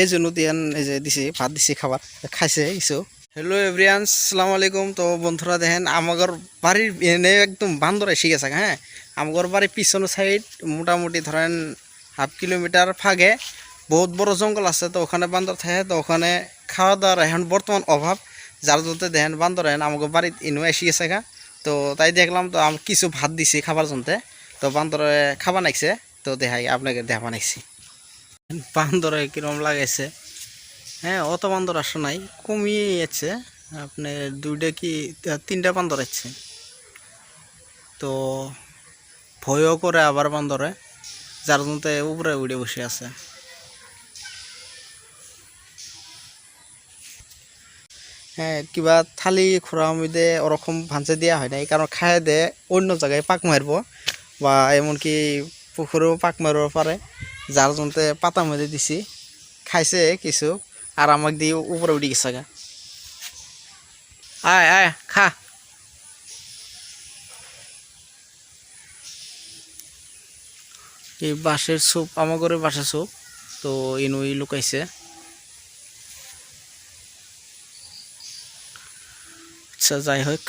এই জন্য দিয়ান এই যে দিছি, ভাত দিছি, খাবার খাইছে, কিছু। হ্যালো এভরিয়ান সালাম আলাইকুম। তো বন্ধুরা দেখেন, আমাগর বাড়ির এনে একদম বান্দর এসে গেছে হ্যাঁ? আমাগর বাড়ির পিছনের সাইড মোটামুটি ধরেন হাফ কিলোমিটার ফাগে বহুত বড় জঙ্গল আছে, তো ওখানে বান্দর থাকে, তো ওখানে খাওয়া দাওয়ার এখন বর্তমান অভাব। যার জন্য দেখেন বান্দর হেন আমাকে বাড়িতে ইনু এসে গেছে গা তো তাই দেখলাম, তো আমি কিছু ভাত দিছি খাবার জন্য। তো বান্দরে খাবার নাইছে, তো দেখাই, আপনাকে দেখা বানাইছি বান্দরে কিরম লাগাইছে? হ্যাঁ অত বান্দর আসে নাই কমিয়ে যাচ্ছে আপনি দুইটা কি, তিনটা বান্দর আছে। তো ভয়ও করে আবার বান্দরে, যার জন্য উপরে উড়ে বসে আছে। হ্যাঁ কিবা থালি খোরার মধ্যে ওরকম ভাঞ্চে দেওয়া হয় নাই, কারণ খায় দে, অন্য জায়গায় পাক মারবো, বা এমনকি পুকুরেও পাক মারব পারে। যার জন্য পাতা মধ্যে দিছি। খাইছে কিছু, আর আমাক দিয়ে উপরে উঠে গেছে গা। আয় আয়, খা। এই বাঁশের স্যুপ আমার ঘরে বাঁশের স্যুপ তো ইনুই লুকাইছে। আচ্ছা যাই হোক।